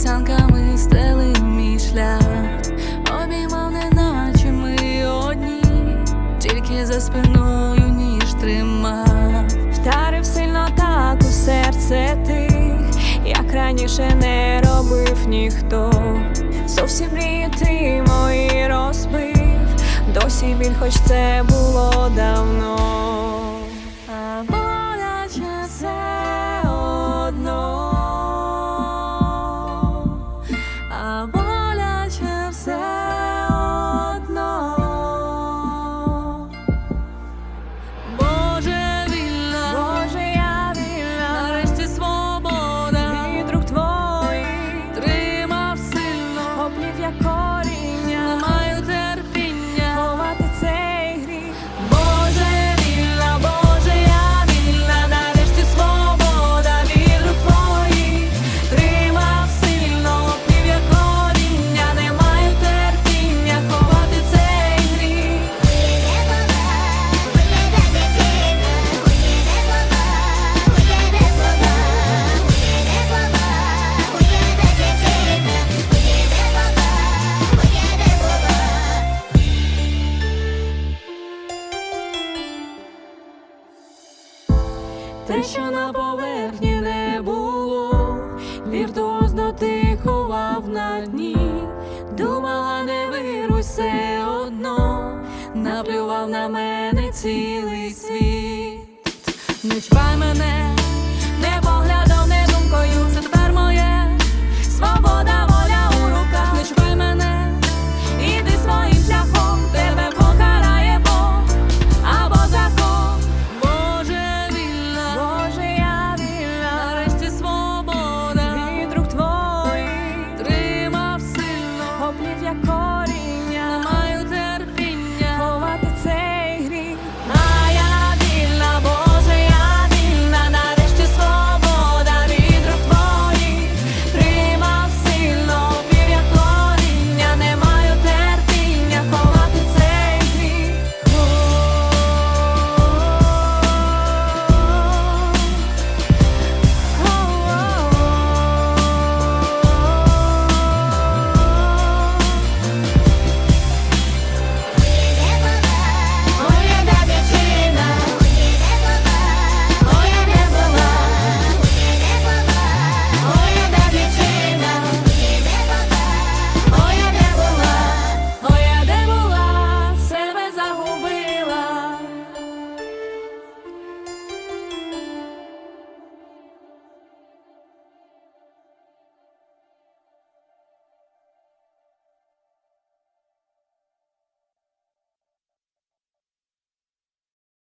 обіцянками стелив мій шлях, обіймав, неначе ми одні, тільки за спиною ніж тримав. Вдарив сильно так у серце ти, як раніше не робив ніхто. Зовсім мрії ти мої розбив, досі біль, хоч це було давно. Те, що на поверхні не було, віртуозно ти ховав на дні, думала, не вируй все одно, наплював на мене цілий світ. Не чпай мене,